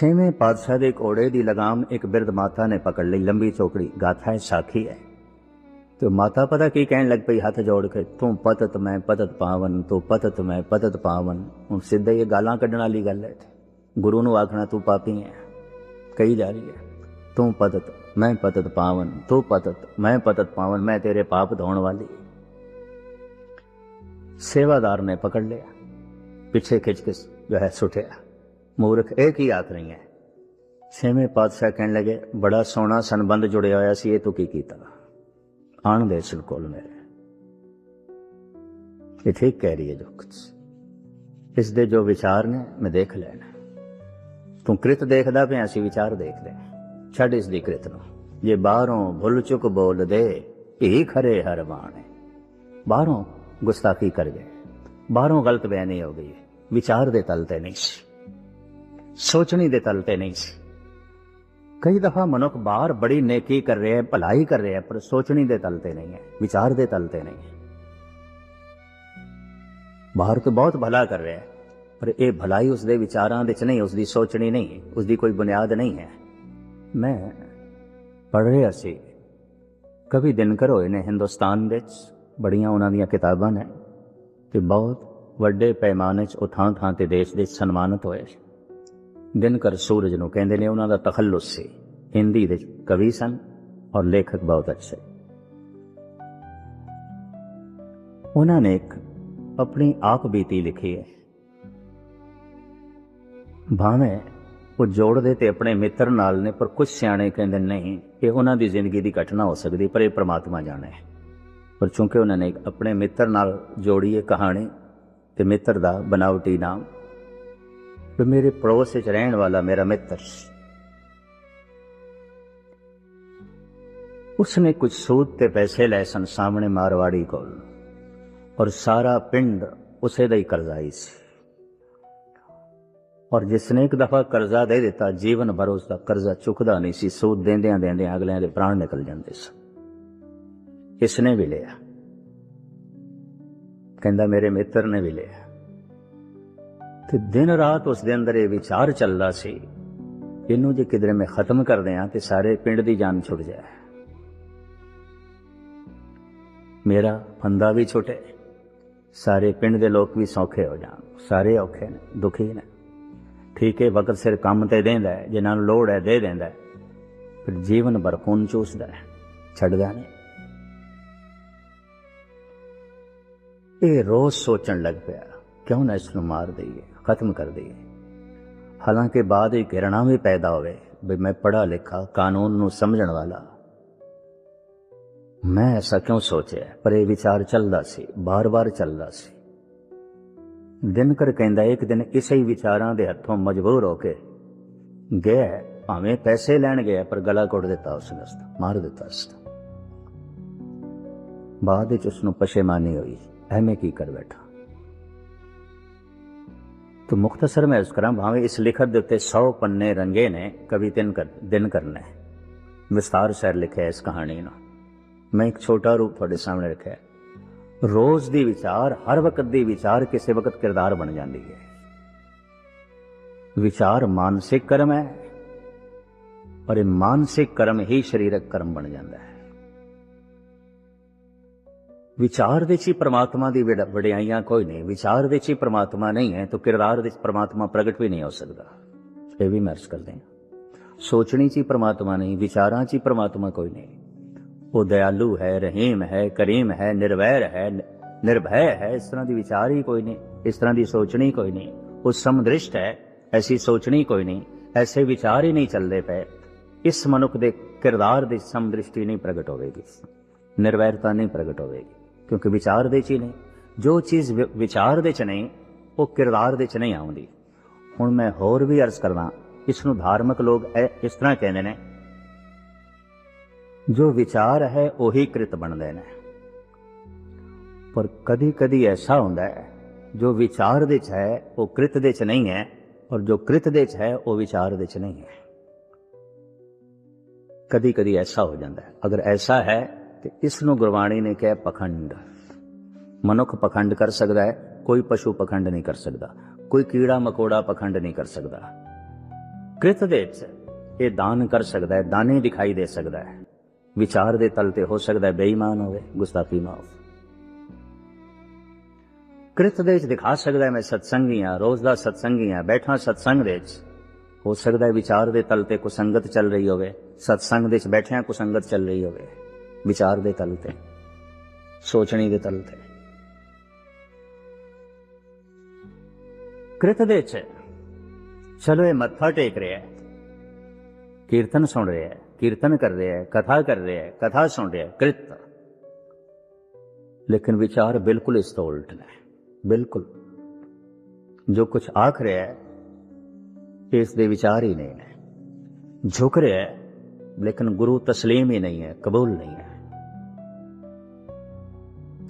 ਛੇਵੇਂ ਪਾਤਸ਼ਾਹ ਦੇ ਘੋੜੇ ਦੀ ਲਗਾਮ ਇੱਕ ਬਿਰਧ ਮਾਤਾ ਨੇ ਪਕੜ ਲਈ, ਲੰਬੀ ਚੌਕੜੀ, ਗਾਥਾ ਹੈ, ਸਾਖੀ ਹੈ। ਤੇ ਮਾਤਾ ਪਤਾ ਕੀ ਕਹਿਣ ਲੱਗ ਪਈ, ਹੱਥ ਜੋੜ ਕੇ, ਤੂੰ ਪਤਤ ਮੈਂ ਪਤਤ ਪਾਵਨ, ਤੂੰ ਪਤਤ ਮੈਂ ਪਤਤ ਪਾਵਨ। ਹੁਣ ਸਿੱਧਾ ਇਹ ਗਾਲਾਂ ਕੱਢਣ ਵਾਲੀ ਗੱਲ ਹੈ ਗੁਰੂ ਨੂੰ ਆਖਣਾ, ਤੂੰ ਪਾਪੀ ਹੈ, ਕਹੀ ਜਾ ਰਹੀ ਹੈ, ਤੂੰ ਪਤਤ, ਮੈਂ ਪਤਤ ਪਾਵਨ, ਤੂੰ ਪਤਤ, ਮੈਂ ਪਤਤ ਪਾਵਨ, ਮੈਂ ਤੇਰੇ ਪਾਪ ਧੋਣ ਵਾਲੀ ਸੇਵਾਦਾਰ ਨੇ ਪਕੜ ਲਿਆ, ਪਿੱਛੇ ਖਿੱਚ ਕੇ ਜੋ ਹੈ ਸੁੱਟਿਆ। ਮੂਰਖ ਇਹ ਕੀ ਆਖ ਰਹੀ ਹੈ? ਛੇਵੇਂ ਪਾਤਸ਼ਾਹ ਕਹਿਣ ਲੱਗੇ, ਬੜਾ ਸੋਹਣਾ ਸੰਬੰਧ ਜੁੜਿਆ ਹੋਇਆ ਸੀ, ਇਹ ਤੂੰ ਕੀ ਕੀਤਾ? ਆਣ ਦੇ ਸਿਲ ਕੋਲ ਮੇਰੇ। ਇਹ ਠੀਕ ਕਹਿ ਰਹੀ ਹੈ ਜੋ ਕੁਛ। ਇਸ ਦੇ ਜੋ ਵਿਚਾਰ ਨੇ, ਮੈਂ ਦੇਖ ਲੈਣਾ। ਤੂੰ ਕ੍ਰਿਤ ਦੇਖਦਾ ਪਿਆ, ਅਸੀਂ ਵਿਚਾਰ ਦੇਖਦੇ ਛੱਡ ਇਸ ਦੀ ਕ੍ਰਿਤ ਨੂੰ। ਜੇ ਬਾਹਰੋਂ ਭੁੱਲ ਚੁੱਕ ਬੋਲਦੇ ਦੇ ਖਰੇ ਹਰ ਬਾਣੇ ਬਾਹਰੋਂ ਗੁਸਤਾਖੀ ਕਰ ਗਏ। ਬਾਹਰੋਂ ਗਲਤ ਬਿਆਨੀ ਹੋ ਗਈ ਵਿਚਾਰ ਦੇ ਤਲ ਤੇ ਨਹੀਂ ਸੀ। ਸੋਚਣੀ ਦੇ ਤਲ ਤੇ ਨਹੀਂ ਸੀ। ਕਈ ਦਫਾ ਮਨੁੱਖ ਬਾਹਰ ਬੜੀ ਨੇਕੀ ਕਰ ਰਿਹਾ ਹੈ, ਭਲਾਈ ਕਰ ਰਿਹਾ ਹੈ, ਪਰ ਸੋਚਣੀ ਦੇ ਤਲ ਤੇ ਨਹੀਂ ਹੈ, ਵਿਚਾਰ ਦੇ ਤਲ ਤੇ ਨਹੀਂ ਹੈ। ਬਾਹਰ ਤੋਂ ਬਹੁਤ ਭਲਾ ਕਰ ਰਿਹਾ ਹੈ, ਪਰ ਇਹ ਭਲਾਈ ਉਸ ਦੇ ਵਿਚਾਰਾਂ ਵਿੱਚ ਨਹੀਂ, ਉਸ ਦੀ ਸੋਚਣੀ ਨਹੀਂ ਹੈ, ਉਸ ਦੀ ਕੋਈ ਬੁਨਿਆਦ ਨਹੀਂ ਹੈ। ਮੈਂ ਪੜ੍ਹ ਰਿਹਾ ਸੀ, ਕਵੀ ਦਿਨਕਰ ਹੋਏ ਨੇ ਹਿੰਦੁਸਤਾਨ ਵਿੱਚ, ਬੜੀਆਂ ਉਹਨਾਂ ਦੀਆਂ ਕਿਤਾਬਾਂ ਨੇ, ਤੇ ਬਹੁਤ ਵੱਡੇ ਪੈਮਾਨੇ 'ਚ ਉਹ ਥਾਂ ਥਾਂ ਤੇ ਦੇਸ਼ ਦੇ ਸਨਮਾਨਿਤ ਹੋਏ ਦਿਨਕਰ ਸੂਰਜ ਨੂੰ ਕਹਿੰਦੇ ਨੇ ਉਹਨਾਂ ਦਾ ਤਖੱਲੁਸ ਸੀ। ਹਿੰਦੀ ਦੇ ਕਵੀ ਸਨ ਔਰ ਲੇਖਕ ਬਹੁਤ ਅੱਛੇ। ਉਹਨਾਂ ਨੇ ਇੱਕ ਆਪਣੀ ਆਪ ਬੀਤੀ ਲਿਖੀ ਹੈ। ਭਾਵੇਂ ਉਹ ਜੋੜਦੇ ਤੇ ਆਪਣੇ ਮਿੱਤਰ ਨਾਲ ਨੇ, ਪਰ ਕੁਝ ਸਿਆਣੇ ਕਹਿੰਦੇ ਨਹੀਂ ਇਹ ਉਹਨਾਂ ਦੀ ਜ਼ਿੰਦਗੀ ਦੀ ਘਟਨਾ ਹੋ ਸਕਦੀ, ਪਰ ਇਹ ਪ੍ਰਮਾਤਮਾ ਜਾਣੇ। ਪਰ ਚੂੰਕਿ ਉਹਨਾਂ ਨੇ ਆਪਣੇ ਮਿੱਤਰ ਨਾਲ ਜੋੜੀ ਇਹ ਕਹਾਣੀ ਤੇ ਮਿੱਤਰ ਦਾ ਬਨਾਵਟੀ ਨਾਮ ਤੇ ਮੇਰੇ ਪੜੋਸ ਵਿੱਚ ਰਹਿਣ ਵਾਲਾ ਮੇਰਾ ਮਿੱਤਰ ਸੀ। ਉਸਨੇ ਕੁਝ ਸੂਦ ਤੇ ਪੈਸੇ ਲਏ ਸਨ ਸਾਹਮਣੇ ਮਾਰਵਾੜੀ ਕੋਲ ਔਰ ਸਾਰਾ ਪਿੰਡ ਉਸੇ ਦਾ ਹੀ ਕਰਜ਼ਾਈ ਸੀ। ਔਰ ਜਿਸਨੇ ਇੱਕ ਦਫਾ ਕਰਜ਼ਾ ਦੇ ਦਿੱਤਾ, ਜੀਵਨ ਭਰ ਉਸ ਦਾ ਕਰਜ਼ਾ ਚੁੱਕਦਾ ਨਹੀਂ ਸੀ। ਸੂਦ ਦੇਂਦਿਆਂ ਦੇਂਦਿਆਂ ਅਗਲਿਆਂ ਦੇ ਪ੍ਰਾਣ ਨਿਕਲ ਜਾਂਦੇ ਸਨ। ਇਸਨੇ ਵੀ ਲਿਆ। ਕਹਿੰਦਾ, ਮੇਰੇ ਮਿੱਤਰ ਨੇ ਵੀ ਲਿਆ। ਤੇ ਦਿਨ ਰਾਤ ਉਸ ਦੇ ਅੰਦਰ ਇਹ ਵਿਚਾਰ ਚੱਲਦਾ ਸੀ, ਇਹਨੂੰ ਜੇ ਕਿਧਰੇ ਮੈਂ ਖਤਮ ਕਰ ਦਿਆਂ ਤੇ ਸਾਰੇ ਪਿੰਡ ਦੀ ਜਾਨ ਛੁੱਟ ਜਾਏ। ਮੇਰਾ ਫੰਦਾ ਵੀ ਛੁੱਟੇ, ਸਾਰੇ ਪਿੰਡ ਦੇ ਲੋਕ ਵੀ ਸੌਖੇ ਹੋ ਜਾਣ, ਸਾਰੇ ਔਖੇ ਨੇ, ਦੁਖੀ ਨੇ। ਠੀਕ ਹੈ, ਵਕਤ ਸਿਰ ਕੰਮ ਤੇ ਦੇਂਦਾ ਹੈ, ਜਿਨ੍ਹਾਂ ਨੂੰ ਲੋੜ ਹੈ ਦੇ ਦਿੰਦਾ ਹੈ, ਫਿਰ ਜੀਵਨ ਭਰ ਖੂਨ ਚੂਸਦਾ ਹੈ, ਛੱਡਦਾ ਨਹੀਂ। ਇਹ ਰੋਜ਼ ਸੋਚਣ ਲੱਗ ਪਿਆ, ਕਿਉਂ ਨਾ ਇਸ ਨੂੰ ਮਾਰ ਦਈਏ? ਖਤਮ ਕਰ ਦਈਏ। ਹਾਲਾਂਕਿ ਬਾਅਦ ਇੱਕ ਘਿਰਣਾ ਵੀ ਪੈਦਾ ਹੋਵੇ ਵੀ ਮੈਂ ਪੜਾ ਲਿਖਾ ਕਾਨੂੰਨ ਨੂੰ ਸਮਝਣ ਵਾਲਾ। ਮੈਂ ਐਸਾ ਕਿਉਂ ਸੋਚਿਆ? ਪਰ ਇਹ ਵਿਚਾਰ ਚੱਲਦਾ ਸੀ, ਬਾਰ-ਬਾਰ ਚੱਲਦਾ ਸੀ। ਦਿਨ ਕਰ ਕਹਿੰਦਾ, ਇੱਕ ਦਿਨ ਇਸੇ ਹੀ ਵਿਚਾਰਾਂ ਦੇ ਹੱਥੋਂ ਮਜਬੂਰ ਹੋ ਕੇ ਗਿਆ। ਭਾਵੇਂ ਪੈਸੇ ਲੈਣ ਗਿਆ, ਪਰ ਗਲਾ ਘੋਟ ਦਿੱਤਾ ਉਸਨੇ ਉਸ ਦਾ ਮਾਰ ਦਿੱਤਾ ਉਸਦਾ ਬਾਅਦ ਵਿੱਚ ਉਸ ਨੂੰ ਪਛੇਮਾਨੀ ਹੋਈ। ਐਵੇਂ ਕੀ ਕਰ ਬੈਠਾ? ਤੋ ਮੁਖਤਸਰ ਮੈਂ ਇਸ ਕਰਾਂ, ਭਾਵੇਂ ਇਸ ਲਿਖਤ ਦੇ ਉੱਤੇ 100 ਪੰਨੇ ਰੰਗੇ ਨੇ, ਕਵੀ ਤਿੰਨ ਕਰ, ਦਿਨ ਕਰਨਾ ਹੈ। ਵਿਸਤਾਰ ਸਹਿਰ ਲਿਖਿਆ ਇਸ ਕਹਾਣੀ ਨੂੰ ਮੈਂ ਇੱਕ ਛੋਟਾ ਰੂਪ ਤੁਹਾਡੇ ਸਾਹਮਣੇ ਰੱਖਿਆ ਰੋਜ਼ ਦੀ ਵਿਚਾਰ, ਹਰ ਵਕਤ ਦੀ ਵਿਚਾਰ ਕਿਸੇ ਵਕਤ ਕਿਰਦਾਰ ਬਣ ਜਾਂਦੀ ਹੈ। ਵਿਚਾਰ ਮਾਨਸਿਕ ਕਰਮ ਹੈ, ਪਰ ਇਹ ਮਾਨਸਿਕ ਕਰਮ ਹੀ ਸਰੀਰਕ ਕਰਮ ਬਣ ਜਾਂਦਾ ਹੈ। ਵਿਚਾਰ ਵਿੱਚ ਹੀ ਪ੍ਰਮਾਤਮਾ ਦੀ ਵਡ- ਵਡਿਆਈਆਂ ਕੋਈ ਨਹੀਂ। ਵਿਚਾਰ ਵਿੱਚ ਹੀ ਪ੍ਰਮਾਤਮਾ ਨਹੀਂ ਹੈ, ਤਾਂ ਕਿਰਦਾਰ ਵਿੱਚ ਪ੍ਰਮਾਤਮਾ ਪ੍ਰਗਟ ਵੀ ਨਹੀਂ ਹੋ ਸਕਦਾ। ਇਹ ਵੀ ਮਰਸ ਕਰਦੇ ਹਾਂ। ਸੋਚਣੀ ਚ ਹੀ ਪ੍ਰਮਾਤਮਾ ਨਹੀਂ, ਵਿਚਾਰਾਂ ਚ ਹੀ ਪ੍ਰਮਾਤਮਾ ਕੋਈ ਨਹੀਂ। ਉਹ ਦਇਆਲੂ ਹੈ, ਰਹੀਮ ਹੈ, ਕਰੀਮ ਹੈ, ਨਿਰਵੈਰ ਹੈ ਨਿਰਭੈ ਹੈ, ਇਸ ਤਰ੍ਹਾਂ ਦੀ ਵਿਚਾਰ ਹੀ ਕੋਈ ਨਹੀਂ। ਇਸ ਤਰ੍ਹਾਂ ਦੀ ਸੋਚਣੀ ਕੋਈ ਨਹੀਂ। ਉਹ ਸਮਦ੍ਰਿਸ਼ਟ ਹੈ, ਐਸੀ ਸੋਚਣੀ ਕੋਈ ਨਹੀਂ। ਐਸੇ ਵਿਚਾਰ ਹੀ ਨਹੀਂ ਚੱਲਦੇ ਪਏ। ਇਸ ਮਨੁੱਖ ਦੇ ਕਿਰਦਾਰ ਦੀ ਸਮਦ੍ਰਿਸ਼ਟੀ ਨਹੀਂ ਪ੍ਰਗਟ ਹੋਵੇਗੀ। ਨਿਰਵੈਰਤਾ ਨਹੀਂ ਪ੍ਰਗਟ ਹੋਵੇਗੀ। ਕਿਉਂਕਿ ਵਿਚਾਰ ਦੇ ਚ ਹੀ ਨਹੀਂ। ਜੋ ਚੀਜ਼ ਵਿਚਾਰ ਦੇ ਚ ਨਹੀਂ, ਉਹ ਕਿਰਦਾਰ ਦੇ ਚ ਨਹੀਂ ਆਉਂਦੀ। ਹੁਣ ਮੈਂ ਹੋਰ ਵੀ ਅਰਜ਼ ਕਰਦਾ ਇਸ ਨੂੰ ਧਾਰਮਿਕ ਲੋਕ ਇਹ- ਇਸ ਤਰ੍ਹਾਂ ਕਹਿੰਦੇ ਨੇ, ਜੋ ਵਿਚਾਰ ਹੈ, ਉਹੀ ਕ੍ਰਿਤ ਬਣਦੇ ਨੇ। ਪਰ ਕਦੀ ਕਦੀ ਐਸਾ ਹੁੰਦਾ ਹੈ, ਜੋ ਵਿਚਾਰ ਦੇ ਚ ਹੈ, ਉਹ ਕ੍ਰਿਤ ਦੇ ਚ ਨਹੀਂ ਹੈ, ਔਰ ਜੋ ਕ੍ਰਿਤ ਦੇ ਚ ਹੈ, ਉਹ ਵਿਚਾਰ ਦੇ ਚ ਨਹੀਂ ਹੈ। ਕਦੀ ਕਦੀ ਐਸਾ ਹੋ ਜਾਂਦਾ ਹੈ। ਅਗਰ ਐਸਾ ਹੈ ਤੇ ਇਸ ਨੂੰ ਗੁਰਬਾਣੀ ਨੇ ਕਿਹਾ ਪਖੰਡ। ਮਨੁੱਖ ਪਖੰਡ ਕਰ ਸਕਦਾ ਹੈ, ਕੋਈ ਪਸ਼ੂ ਪਖੰਡ ਨਹੀਂ ਕਰ ਸਕਦਾ, ਕੋਈ ਕੀੜਾ ਮਕੋੜਾ ਪਖੰਡ ਨਹੀਂ ਕਰ ਸਕਦਾ। ਕ੍ਰਿਤ ਦੇ ਵਿੱਚ ਇਹ ਦਾਨ ਕਰ ਸਕਦਾ ਹੈ, ਦਾਨੀ ਦਿਖਾਈ ਦੇ ਸਕਦਾ ਹੈ। ਵਿਚਾਰ ਦੇ ਤਲ ਤੇ ਹੋ ਸਕਦਾ ਹੈ, ਬੇਈਮਾਨ ਹੋਵੇ, ਗੁਸਤਾਖੀ ਮਾਫ਼ ਕ੍ਰਿਤ ਦੇ ਵਿੱਚ ਦਿਖਾ ਸਕਦਾ ਮੈਂ ਸਤਸੰਗੀ ਹਾਂ ਰੋਜ਼ ਦਾ ਸਤਸੰਗੀ ਹਾਂ ਬੈਠਾ ਸਤਸੰਗ ਦੇ ਵਿੱਚ। ਹੋ ਸਕਦਾ ਵਿਚਾਰ ਦੇ ਤਲ ਤੇ ਕੁਸੰਗਤ ਚੱਲ ਰਹੀ ਹੋਵੇ, ਸਤਸੰਗ ਦੇ ਵਿੱਚ ਬੈਠਿਆਂ ਕੁਸੰਗਤ ਚੱਲ ਰਹੀ ਹੋਵੇ। ਵਿਚਾਰ ਦੇ ਤਲ ਤੇ, ਸੋਚਣੀ ਦੇ ਤਲ ਤੇ। ਕ੍ਰਿਤ ਦੇ ਚ ਚਲੋ ਇਹ ਮੱਥਾ ਟੇਕ ਰਿਹਾ ਹੈ। ਕੀਰਤਨ ਸੁਣ ਰਿਹਾ ਹੈ, ਕੀਰਤਨ ਕਰ ਰਿਹਾ ਹੈ, ਕਥਾ ਕਰ ਰਿਹਾ ਹੈ, ਕਥਾ ਸੁਣ ਰਿਹਾ ਹੈ, ਕ੍ਰਿਤ। ਲੇਕਿਨ ਵਿਚਾਰ ਬਿਲਕੁਲ ਇਸ ਤੋਂ ਉਲਟ ਨੇ, ਬਿਲਕੁਲ। ਜੋ ਕੁਝ ਆਖ ਰਿਹਾ ਹੈ, ਇਸ ਦੇ ਵਿਚਾਰ ਹੀ ਨਹੀਂ ਨੇ। ਝੁਕ ਰਿਹਾ ਹੈ, ਲੇਕਿਨ ਗੁਰੂ ਤਸਲੀਮ ਹੀ ਨਹੀਂ ਹੈ, ਕਬੂਲ ਨਹੀਂ ਹੈ।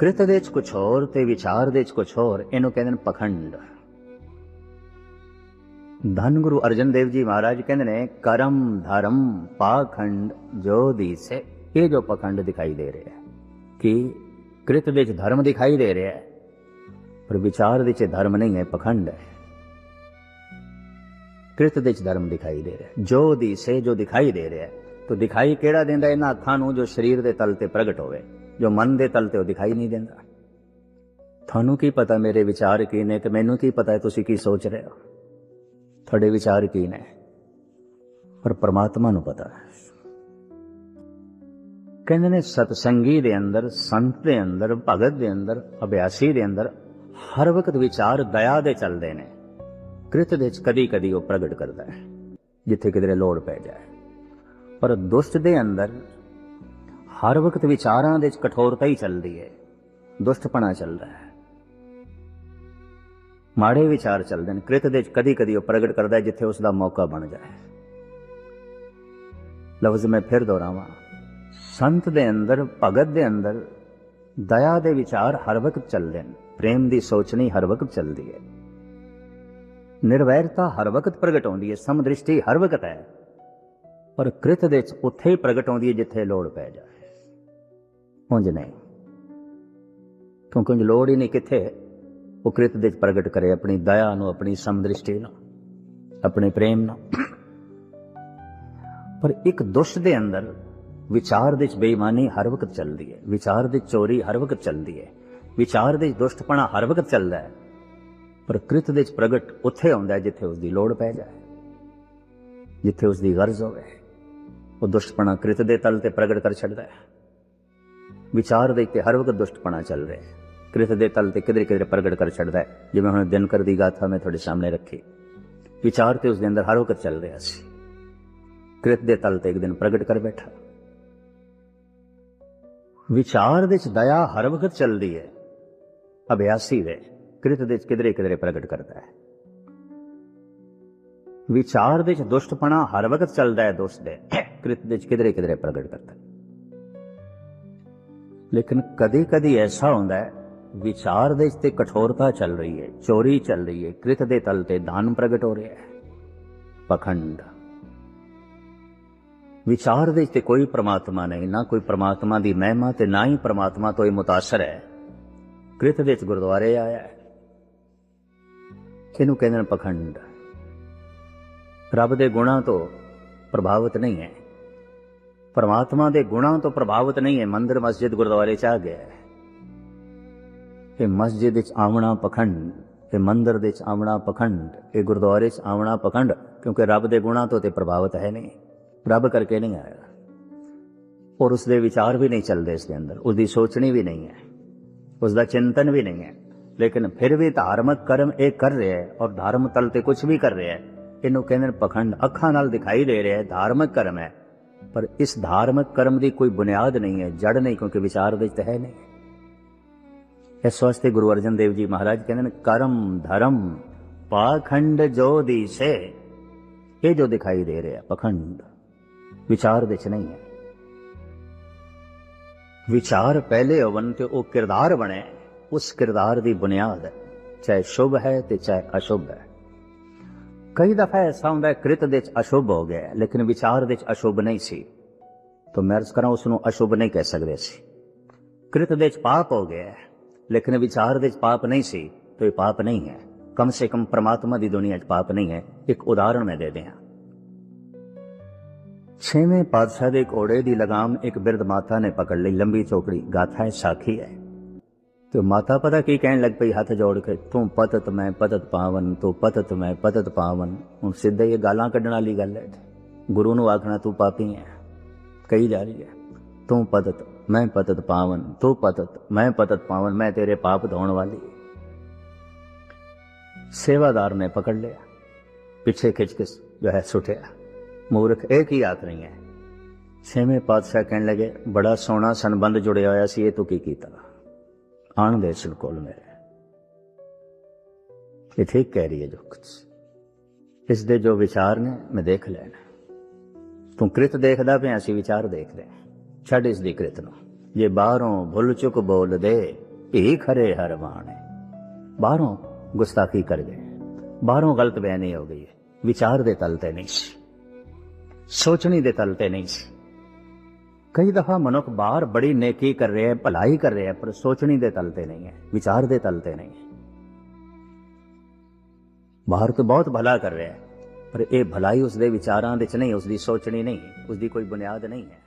ਕ੍ਰਿਤ ਦੇ ਚ ਕੁਝ ਹੋਰ ਤੇ ਵਿਚਾਰ ਦੇ ਚ ਕੁਝ ਹੋਰ ਇਹਨੂੰ ਕਹਿੰਦੇ ਨੇ ਪਖੰਡ ਧੰਨ ਗੁਰੂ ਅਰਜਨ ਦੇਵ ਜੀ ਮਹਾਰਾਜ ਕਹਿੰਦੇ ਨੇ ਕਰਮ ਧਰਮ ਪਾਖੰਡ ਜੋ ਦੀਸੇ ਇਹ ਜੋ ਪਖੰਡ ਦਿਖਾਈ ਦੇ ਰਿਹਾ ਹੈ ਕਿ ਕ੍ਰਿਤ ਦੇ ਚ ਧਰਮ ਦਿਖਾਈ ਦੇ ਰਿਹਾ ਹੈ ਪਰ ਵਿਚਾਰ ਦੇ ਚ ਧਰਮ ਨਹੀਂ ਹੈ ਪਖੰਡ ਹੈ ਕ੍ਰਿਤ ਦੇ ਚ ਧਰਮ ਦਿਖਾਈ ਦੇ ਰਿਹਾ ਹੈ ਜੋ ਦੀਸੇ ਜੋ ਦਿਖਾਈ ਦੇ ਰਿਹਾ ਹੈ ਤੋ ਦਿਖਾਈ ਕਿਹੜਾ ਦਿੰਦਾ ਇਹਨਾਂ ਅੱਖਾਂ ਨੂੰ ਜੋ ਸਰੀਰ ਦੇ ਤਲ ਤੇ ਪ੍ਰਗਟ ਹੋਵੇ ਜੋ ਮਨ ਦੇ ਤਲ ਤੇ ਉਹ ਦਿਖਾਈ ਨਹੀਂ ਦਿੰਦਾ। ਤੁਹਾਨੂੰ ਕੀ ਪਤਾ ਮੇਰੇ ਵਿਚਾਰ ਕੀ ਨੇ ਤੇ ਮੈਨੂੰ ਕੀ ਪਤਾ ਹੈ ਤੁਸੀਂ ਕੀ ਸੋਚ ਰਹੇ ਹੋ? ਤੁਹਾਡੇ ਵਿਚਾਰ ਕੀ ਨੇ? ਪਰ ਪ੍ਰਮਾਤਮਾ ਨੂੰ ਪਤਾ ਹੈ। ਕਹਿੰਦੇ ਨੇ ਸਤਸੰਗੀ ਦੇ ਅੰਦਰ, ਸੰਤ ਦੇ ਅੰਦਰ, ਭਗਤ ਦੇ ਅੰਦਰ, ਅਭਿਆਸੀ ਦੇ ਅੰਦਰ ਹਰ ਵਕਤ ਵਿਚਾਰ ਦਇਆ ਦੇ ਚੱਲਦੇ ਨੇ। ਕ੍ਰਿਤ ਦੇ ਵਿੱਚ ਕਦੀ ਕਦੀ ਉਹ ਪ੍ਰਗਟ ਕਰਦਾ ਹੈ, ਜਿੱਥੇ ਕਿਧਰੇ ਲੋੜ ਪੈ ਜਾਏ। ਪਰ ਦੁਸ਼ਟ ਦੇ ਅੰਦਰ ਹਰ ਵਕਤ ਵਿਚਾਰਾਂ ਦੇ ਵਿੱਚ ਕਠੋਰਤਾ ਹੀ ਚੱਲਦੀ ਹੈ। ਦੁਸ਼ਟਪਣਾ ਚੱਲਦਾ ਹੈ। ਮਾੜੇ ਵਿਚਾਰ ਚੱਲਦੇ ਨੇ, ਕ੍ਰਿਤ ਦੇ ਵਿੱਚ ਕਦੀ ਕਦੀ ਉਹ ਪ੍ਰਗਟ ਕਰਦਾ ਹੈ ਜਿੱਥੇ ਉਸ ਦਾ ਮੌਕਾ ਬਣ ਜਾਏ। ਲਫ਼ਜ਼ ਮੈਂ ਫਿਰ ਦੁਹਰਾਵਾਂ। ਸੰਤ ਦੇ ਅੰਦਰ, ਭਗਤ ਦੇ ਅੰਦਰ ਦਇਆ ਦੇ ਵਿਚਾਰ ਹਰ ਵਕਤ ਚੱਲਦੇ ਨੇ। ਪ੍ਰੇਮ ਦੀ ਸੋਚਣੀ ਹਰ ਵਕਤ ਚੱਲਦੀ ਹੈ। ਨਿਰਵੈਰਤਾ ਹਰ ਵਕਤ ਪ੍ਰਗਟ ਹੁੰਦੀ ਹੈ, ਸਮਦ੍ਰਿਸ਼ਟੀ ਹਰ ਵਕਤ ਹੈ। ਪਰ ਕ੍ਰਿਤ ਦੇ ਵਿੱਚ ਉੱਥੇ ਹੀ ਪ੍ਰਗਟ ਹੁੰਦੀ ਹੈ ਜਿੱਥੇ ਲੋੜ ਪੈ ਜਾਏ। ਉਂਝ ਨਹੀਂ ਕਿਉਂਕਿ ਉਂਝ ਲੋੜ ਹੀ ਨਹੀਂ ਕਿੱਥੇ ਉਹ ਕ੍ਰਿਤ ਦੇ ਪ੍ਰਗਟ ਕਰੇ, ਆਪਣੀ ਦਇਆ ਨੂੰ, ਆਪਣੀ ਸਮਦ੍ਰਿਸ਼ਟੀ ਨੂੰ, ਆਪਣੇ ਪ੍ਰੇਮ ਨੂੰ। ਪਰ ਇੱਕ ਦੁਸ਼ਟ ਦੇ ਅੰਦਰ ਵਿਚਾਰ ਦੇ ਚ ਬੇਈਮਾਨੀ ਹਰ ਵਕਤ ਚੱਲਦੀ ਹੈ। ਵਿਚਾਰ ਦੇ ਚੋਰੀ ਹਰ ਵਕਤ ਚੱਲਦੀ ਹੈ। ਵਿਚਾਰ ਦੇ ਦੁਸ਼ਟਪਣਾ ਹਰ ਵਕਤ ਚੱਲਦਾ ਹੈ। ਪਰ ਕ੍ਰਿਤ ਦੇ ਚ ਪ੍ਰਗਟ ਉੱਥੇ ਆਉਂਦਾ ਹੈ ਜਿੱਥੇ ਉਸ ਦੀ ਲੋੜ ਪੈ ਜਾਏ। ਜਿੱਥੇ ਉਸ ਦੀ ਗਰਜ਼ ਹੋਵੇ। ਉਹ ਦੁਸ਼ਟਪਣਾ ਕ੍ਰਿਤ ਦੇ ਤਲ ਤੇ ਪ੍ਰਗਟ ਕਰ ਛੱਡਦਾ ਹੈ। ਵਿਚਾਰ ਦੇ ਤੇ ਹਰ ਵਕਤ ਦੁਸ਼ਟਪਣਾ ਚੱਲ ਰਿਹਾ ਹੈ। ਕ੍ਰਿਤ ਦੇ ਤਲ ਤੇ ਕਿਧਰੇ ਕਿਧਰੇ ਪ੍ਰਗਟ ਕਰ ਛੱਡਦਾ ਹੈ। ਜਿਵੇਂ ਹੁਣ ਦਿਨਕਰ ਦੀ ਗਾਥਾ ਮੈਂ ਤੁਹਾਡੇ ਸਾਹਮਣੇ ਰੱਖੀ। ਵਿਚਾਰ ਤੇ ਉਸ ਦੇ ਅੰਦਰ ਹਰ ਵਕਤ ਚੱਲ ਰਿਹਾ ਸੀ। ਕ੍ਰਿਤ ਦੇ ਤਲ ਤੇ ਇੱਕ ਦਿਨ ਪ੍ਰਗਟ ਕਰ ਬੈਠਾ। ਵਿਚਾਰ ਦੇ ਚ ਦਇਆ ਹਰ ਵਕਤ ਚੱਲਦੀ ਹੈ। ਅਭਿਆਸੀ ਦੇ ਕ੍ਰਿਤ ਦੇ ਚ ਕਿਧਰੇ ਕਿਧਰੇ ਪ੍ਰਗਟ ਕਰਦਾ ਹੈ। ਵਿਚਾਰ ਦੇ ਚ ਦੁਸ਼ਟਪਣਾ ਹਰ ਵਕਤ ਚੱਲਦਾ ਹੈ ਦੋਸਤ। ਦੇ ਕ੍ਰਿਤ ਦੇ ਚ ਕਿਧਰੇ ਕਿਧਰੇ ਪ੍ਰਗਟ ਕਰਦਾ ਹੈ। ਲੇਕਿਨ ਕਦੇ ਕਦੇ ਐਸਾ ਹੁੰਦਾ ਹੈ, ਵਿਚਾਰ ਦੇ ਚ ਤੇ ਕਠੋਰਤਾ ਚੱਲ ਰਹੀ ਹੈ, ਚੋਰੀ ਚੱਲ ਰਹੀ ਹੈ, ਕ੍ਰਿਤ ਦੇ ਤਲ ਤੇ ਦਾਨ ਪ੍ਰਗਟ ਹੋ ਰਿਹਾ ਹੈ। ਪਖੰਡ। ਵਿਚਾਰ ਦੇ ਤੇ ਕੋਈ ਪ੍ਰਮਾਤਮਾ ਨਹੀਂ, ਨਾ ਕੋਈ ਪ੍ਰਮਾਤਮਾ ਦੀ ਮਹਿਮਾ ਤੇ ਨਾ ਹੀ ਪ੍ਰਮਾਤਮਾ ਤੋਂ ਇਹ ਮੁਤਾਸਰ ਹੈ। ਕ੍ਰਿਤ ਦੇ ਚ ਗੁਰਦੁਆਰੇ ਆਇਆ ਹੈ। ਇਹਨੂੰ ਕਹਿੰਦੇ ਨੇ ਪਖੰਡ। ਰੱਬ ਦੇ ਗੁਣਾਂ ਤੋਂ ਪ੍ਰਭਾਵਿਤ ਨਹੀਂ ਹੈ। ਪਰਮਾਤਮਾ ਦੇ ਗੁਣਾਂ ਤੋਂ ਪ੍ਰਭਾਵਿਤ ਨਹੀਂ ਹੈ। ਮੰਦਰ, ਮਸਜਿਦ, ਗੁਰਦੁਆਰੇ ਚ ਆ ਗਿਆ ਹੈ। ਇਹ ਮਸਜਿਦ ਵਿੱਚ ਆਵਣਾ ਪਖੰਡ, ਇਹ ਮੰਦਰ ਦੇ ਚ ਆਵਣਾ ਪਖੰਡ, ਇਹ ਗੁਰਦੁਆਰੇ ਚ ਆਵਣਾ ਪਖੰਡ, ਕਿਉਂਕਿ ਰੱਬ ਦੇ ਗੁਣਾਂ ਤੋਂ ਤੇ ਪ੍ਰਭਾਵਿਤ ਹੈ ਨਹੀਂ। ਰੱਬ ਕਰਕੇ ਨਹੀਂ ਆਇਆ। ਔਰ ਉਸ ਦੇ ਵਿਚਾਰ ਵੀ ਨਹੀਂ ਚੱਲਦੇ ਇਸ ਦੇ ਅੰਦਰ। ਉਸ ਦੀ ਸੋਚਣੀ ਵੀ ਨਹੀਂ ਹੈ। ਉਸ ਦਾ ਚਿੰਤਨ ਵੀ ਨਹੀਂ ਹੈ। ਲੇਕਿਨ ਫਿਰ ਵੀ ਧਾਰਮਿਕ ਕਰਮ ਇਹ ਕਰ ਰਿਹਾ ਹੈ ਔਰ ਧਰਮ ਤਲ ਤੇ ਕੁਝ ਵੀ ਕਰ ਰਿਹਾ ਹੈ। ਇਹਨੂੰ ਕਹਿੰਦੇ ਨੇ ਪਖੰਡ। ਅੱਖਾਂ ਨਾਲ ਦਿਖਾਈ ਦੇ ਰਿਹਾ ਹੈ। ਧਾਰਮਿਕ ਕਰਮ ਹੈ। ਪਰ ਇਸ ਧਾਰਮਿਕ ਕਰਮ ਦੀ ਕੋਈ ਬੁਨਿਆਦ ਨਹੀਂ ਹੈ ਜੜ ਨਹੀਂ, ਕਿਉਂਕਿ ਵਿਚਾਰ ਵਿੱਚ ਤਾਂ ਹੈ ਨਹੀਂ। ਇਸ ਵਾਸਤੇ ਗੁਰੂ ਅਰਜਨ ਦੇਵ ਜੀ ਮਹਾਰਾਜ ਕਹਿੰਦੇ ਨੇ, ਕਰਮ ਧਰਮ ਪਾਖੰਡ ਜੋ ਦੀਸੇ, ਇਹ ਜੋ ਦਿਖਾਈ ਦੇ ਰਿਹਾ, ਪਖੰਡ, ਵਿਚਾਰ ਵਿੱਚ ਨਹੀਂ ਹੈ। ਵਿਚਾਰ ਪਹਿਲੇ ਹੋਵਨ ਤੇ ਉਹ ਕਿਰਦਾਰ ਬਣੇ, ਉਸ ਕਿਰਦਾਰ ਦੀ ਬੁਨਿਆਦ ਹੈ, ਚਾਹੇ ਸ਼ੁਭ ਹੈ ਤੇ ਚਾਹੇ ਅਸ਼ੁਭ ਹੈ। ਕਈ ਦਫਾ ਐਸਾ ਹੁੰਦਾ ਕ੍ਰਿਤ ਦੇ ਵਿੱਚ ਅਸ਼ੁਭ ਹੋ ਗਿਆ ਲੇਕਿਨ ਵਿਚਾਰ ਦੇ ਚ ਅਸ਼ੁਭ ਨਹੀਂ ਸੀ। ਤਾਂ ਮੈਂ ਅਰਜ਼ ਕਰਾਂ ਉਸ ਨੂੰ ਅਸ਼ੁਭ ਨਹੀਂ ਕਹਿ ਸਕਦੇ ਸੀ ਕ੍ਰਿਤ ਦੇ ਚ ਪਾਪ ਹੋ ਗਿਆ ਲੇਕਿਨ ਵਿਚਾਰ ਦੇ ਚ ਪਾਪ ਨਹੀਂ ਸੀ, ਤਾਂ ਇਹ ਪਾਪ ਨਹੀਂ ਹੈ। ਕਮ ਸੇ ਕਮ ਪ੍ਰਮਾਤਮਾ ਦੀ ਦੁਨੀਆ ਚ ਪਾਪ ਨਹੀਂ ਹੈ। ਇੱਕ ਉਦਾਹਰਣ ਮੈਂ ਦੇ ਦਿਆਂ। ਛੇਵੇਂ ਪਾਤਸ਼ਾਹ ਦੇ ਘੋੜੇ ਦੀ ਲਗਾਮ ਇੱਕ ਬਿਰਧ ਮਾਤਾ ਨੇ ਪਕੜ ਲਈ। ਲੰਬੀ ਚੌਕੜੀ, ਗਾਥਾ ਹੈ, ਸਾਖੀ ਹੈ। ਤੇ ਮਾਤਾ ਪਤਾ ਕੀ ਕਹਿਣ ਲੱਗ ਪਈ ਹੱਥ ਜੋੜ ਕੇ ਤੂੰ ਪਤਤ ਮੈਂ ਪਤਤ ਪਾਵਨ ਤੂੰ ਪਤਤ ਮੈਂ ਪਤਤ ਪਾਵਨ ਹੁਣ ਸਿੱਧਾ ਇਹ ਗਾਲਾਂ ਕੱਢਣ ਵਾਲੀ ਗੱਲ ਹੈ ਗੁਰੂ ਨੂੰ ਆਖਣਾ ਤੂੰ ਪਾਪੀ ਹੈ ਕਹੀ ਜਾ ਰਹੀ ਹੈ ਤੂੰ ਪਤਤ ਮੈਂ ਪਤਤ ਪਾਵਨ ਤੂੰ ਪਤਤ ਮੈਂ ਪਤਤ ਪਾਵਨ ਮੈਂ ਤੇਰੇ ਪਾਪ ਧੋਣ ਵਾਲੀ ਸੇਵਾਦਾਰ ਨੇ ਪਕੜ ਲਿਆ ਪਿੱਛੇ ਖਿੱਚ ਕੇ ਜੋ ਹੈ ਸੁੱਟਿਆ ਮੂਰਖ ਇਹ ਕੀ ਆਖ ਰਹੀ ਹੈ ਛੇਵੇਂ ਪਾਤਸ਼ਾਹ ਕਹਿਣ ਲੱਗੇ ਬੜਾ ਸੋਹਣਾ ਸੰਬੰਧ ਜੁੜਿਆ ਹੋਇਆ ਸੀ ਇਹ ਤੂੰ ਕੀ ਕੀਤਾ ਆਣ ਦੇ ਇਸ ਕੋਲ ਮੇਰੇ। ਇਹ ਠੀਕ ਕਹਿ ਰਹੀ ਹੈ ਜੋ ਕੁਛ। ਜੋ ਵਿਚਾਰ ਨੇ, ਮੈਂ ਦੇਖ ਲੈਣਾ ਤੂੰ ਕ੍ਰਿਤ ਦੇਖਦਾ ਪਿਆ, ਅਸੀਂ ਵਿਚਾਰ ਦੇਖਦੇ ਹਾਂ। ਛੱਡ ਇਸ ਦੀ ਕ੍ਰਿਤ ਨੂੰ। ਜੇ ਬਾਹਰੋਂ ਭੁੱਲ ਚੁੱਕ ਬੋਲਦੇ ਭੀ ਖਰੇ ਹਰ ਬਾਣੇ ਬਾਹਰੋਂ ਗੁਸਤਾਖੀ ਕਰ ਗਏ ਬਾਹਰੋਂ ਗਲਤ ਬਿਆਨੀ ਹੋ ਗਈ ਹੈ। ਵਿਚਾਰ ਦੇ ਤਲ ਤੇ ਨਹੀਂ ਸੀ। ਸੋਚਣੀ ਦੇ ਤਲ ਤੇ ਨਹੀਂ ਸੀ। ਕਈ ਦਫਾ ਮਨੁੱਖ ਬਾਹਰ ਬੜੀ ਨੇਕੀ ਕਰ ਰਿਹਾ ਹੈ, ਭਲਾਈ ਕਰ ਰਿਹਾ ਹੈ, ਪਰ ਸੋਚਣੀ ਦੇ ਤਲ ਤੇ ਨਹੀਂ ਹੈ, ਵਿਚਾਰ ਦੇ ਤਲ ਤੇ ਨਹੀਂ ਹੈ। ਬਾਹਰ ਤਾਂ ਬਹੁਤ ਭਲਾ ਕਰ ਰਿਹਾ ਹੈ, ਪਰ ਇਹ ਭਲਾਈ ਉਸ ਦੇ ਵਿਚਾਰਾਂ ਵਿੱਚ ਨਹੀਂ ਉਸ ਦੀ ਸੋਚਣੀ ਨਹੀਂ ਉਸ ਦੀ ਕੋਈ ਬੁਨਿਆਦ ਨਹੀਂ ਹੈ।